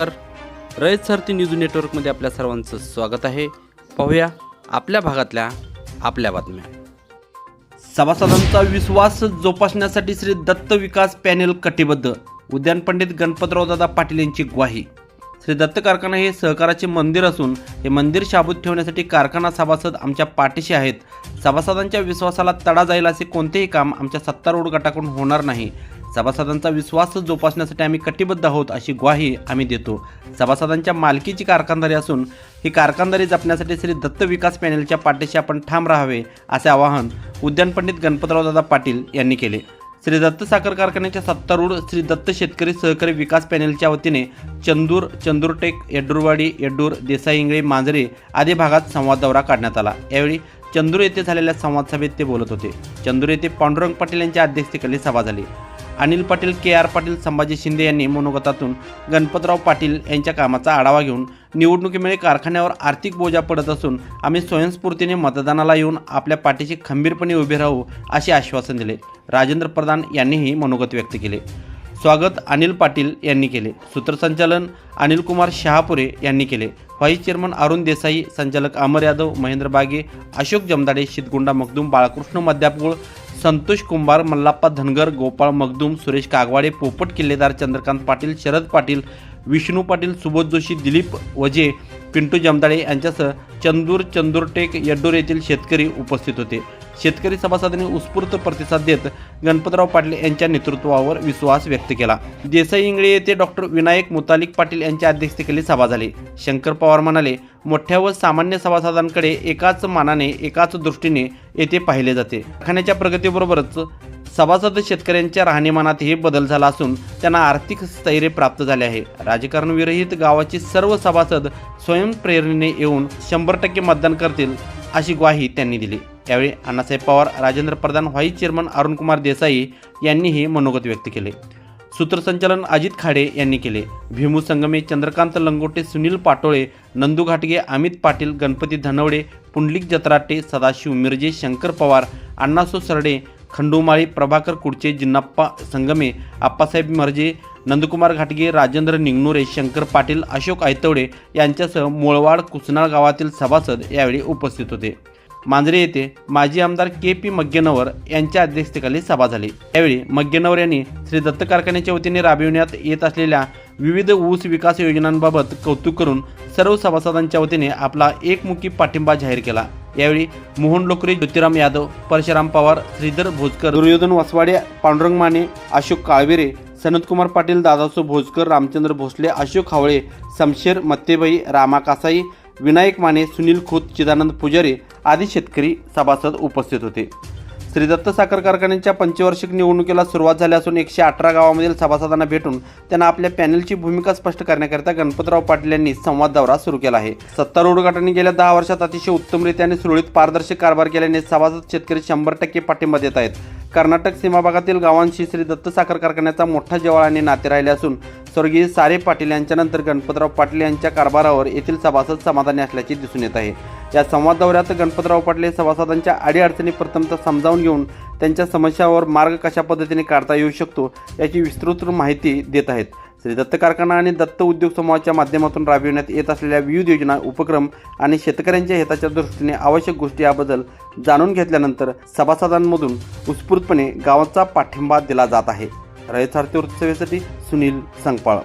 तर रयत सारथी न्यूज नेटवर्कमध्ये आपल्या सर्वांचं स्वागत आहे. पाहूया आपल्या भागातल्या आपल्या बातम्या. सभासदांचा विश्वास जोपासण्यासाठी श्री दत्त विकास पॅनेल कटिबद्ध. उद्यान पंडित गणपतराव दादा पाटील यांची ग्वाही. श्री दत्त कारखाना हे सहकाराचे मंदिर असून हे मंदिर शाबूत ठेवण्यासाठी कारखाना सभासद आमच्या पाठीशी आहेत. सभासदांच्या विश्वासाला तडा जाईल असे कोणतेही काम आमच्या सत्तारूढ गटाकडून होणार नाही. सभासदांचा विश्वास जोपासण्यासाठी आम्ही कटिबद्ध आहोत अशी ग्वाही आम्ही देतो. सभासदांच्या मालकीची कारखानदारी असून ही कारखानदारी जपण्यासाठी श्री दत्त विकास पॅनेलच्या पाठीशी आपण ठाम राहावे असे आवाहन उद्यान पंडित गणपतरावदादा पाटील यांनी केले. श्री दत्त साखर कारखान्याच्या सत्तारूढ श्री दत्त शेतकरी सहकारी विकास पॅनेलच्या वतीने चंदूर चंदूरटेक येड्डूरवाडी येड्डूर देसाई इंगळे मांजरे आदी भागात संवाद दौरा काढण्यात आला. यावेळी चंदूर येथे झालेल्या संवाद सभेत ते बोलत होते. चंदूर येथे पांडुरंग पाटील यांच्या अध्यक्षतेखाली सभा झाली. अनिल पाटील के आर पाटील संभाजी शिंदे यांनी मनोगतातून गणपतराव पाटील यांच्या कामाचा आढावा घेऊन निवडणुकीमुळे कारखान्यावर आर्थिक बोजा पडत असून आम्ही स्वयंस्फूर्तीने मतदानाला येऊन आपल्या पाठीशी खंबीरपणे उभे राहू असे आश्वासन दिले. राजेंद्र प्रधान यांनीही मनोगत व्यक्त केले. स्वागत अनिल पाटील यांनी केले. सूत्रसंचालन अनिलकुमार शहापुरे यांनी केले. व्हाईस चेअरमन अरुण देसाई संचालक अमर यादव महेंद्र बागे अशोक जमदाडे शितगुंडा मखदूम बाळकृष्ण मध्यापूळ संतोष कुंभार मल्लाप्पा धनगर गोपाळ मगदूम सुरेश कागवाडे पोपट किल्लेदार चंद्रकांत पाटील शरद पाटील विष्णू पाटील सुबोध जोशी दिलीप वजे पिंटू जमदाडे यांच्यासह चंदूर चंदूरटेक येड्डूर येथील शेतकरी उपस्थित होते. शेतकरी सभासदांनी उत्स्फूर्त प्रतिसाद देत गणपतराव पाटील यांच्या नेतृत्वावर विश्वास व्यक्त केला. देसाई इंगळे येथे डॉक्टर विनायक मुतालिक पाटील यांच्या अध्यक्षतेखाली सभा झाली. शंकर पवार म्हणाले मोठ्या व सामान्य सभासदांकडे एकाच मानाने एकाच दृष्टीने येथे पाहिले जाते. कारखान्याच्या प्रगतीबरोबरच सभासद शेतकऱ्यांच्या राहणीमानातही बदल झाला असून त्यांना आर्थिक स्थैर्य प्राप्त झाले आहे. राजकारण विरहित गावाचे सर्व सभासद स्वयंप्रेरणेने येऊन शंभर टक्के मतदान करतील अशी ग्वाही त्यांनी दिली. यावेळी अण्णासाहेब पवार राजेंद्र प्रधान व्हाईस चेअरमन अरुणकुमार देसाई यांनीही मनोगत व्यक्त केले. सूत्रसंचालन अजित खाडे यांनी केले. भीमू संगमे चंद्रकांत लंगोटे सुनील पाटोळे नंदू घाटगे अमित पाटील गणपती धनवडे पुंडलिक जत्राटे सदाशिव मिरजे शंकर पवार अण्णासो सरडे खंडूमाळी प्रभाकर कुडचे जिन्नाप्पा संगमे आप्पासाहेब मर्जे नंदकुमार घाटगे राजेंद्र निंगनुरे शंकर पाटील अशोक आयतवडे यांच्यासह मोळवाड कुसनाळ गावातील सभासद यावेळी उपस्थित होते. मांजरे येथे माजी आमदार के पी मग्गेनवर यांच्या अध्यक्षतेखाली सभा झाली. यावेळी मग्गेनवर यांनी श्री दत्त कारखान्याच्या वतीने राबविण्यात येत असलेल्या विविध ऊस विकास योजनांबाबत कौतुक करून सर्व सभासदांच्या वतीने आपला एकमुखी पाठिंबा जाहीर केला. यावेळी मोहन लोकरे ज्योतिराम यादव परशुराम पवार श्रीधर भोजकर दुर्योधन वसवाडे पांडुरंग माने अशोक काळवेरे सनतकुमार पाटील दादासो भोजकर रामचंद्र भोसले अशोक हावळे शमशेर मत्तेबाई रामा कासाई विनायक माने सुनील खोत चिदानंद पुजारी आदी शेतकरी सभासद उपस्थित होते. श्री दत्त साखर कारखान्याच्या पंचवार्षिक निवडणुकीला सुरुवात झाली असून एकशे अठरा गावामधील सभासदांना भेटून त्यांना आपल्या पॅनेलची भूमिका स्पष्ट करण्याकरिता गणपतराव पाटील यांनी संवाद दौरा सुरू केला आहे. सत्तारूढ गटाने गेल्या दहा वर्षात अतिशय उत्तमरित्या आणि सुरळीत पारदर्शक कारभार केल्याने सभासद शेतकरी शंभर टक्के पाठिंबा देत आहेत. कर्नाटक सीमा भागातील गावांशी श्री दत्त साखर कारखान्याचा मोठा जवळ आणि नाते राहिले असून स्वर्गीय सारे पाटील यांच्यानंतर गणपतराव पाटील यांच्या कारभारावर येथील सभासद समाधानी असल्याचे दिसून येत आहे. या संवाद दौऱ्यात गणपतराव पाटील सभासदांच्या अडीअडचणी प्रथमतः समजावून घेऊन त्यांच्या समस्यावर मार्ग कशा पद्धतीने काढता येऊ शकतो याची विस्तृत माहिती देत आहेत. श्री दत्त कारखाना आणि दत्त उद्योग समूहाच्या माध्यमातून राबविण्यात येत असलेल्या विविध योजना उपक्रम आणि शेतकऱ्यांच्या हिताच्या दृष्टीने आवश्यक गोष्टी याबद्दल जाणून घेतल्यानंतर सभासदांमधून उत्स्फूर्तपणे गावाचा पाठिंबा दिला जात आहे. रयत सारथी वृत्तसेवेसाठी सुनील संगपाळ.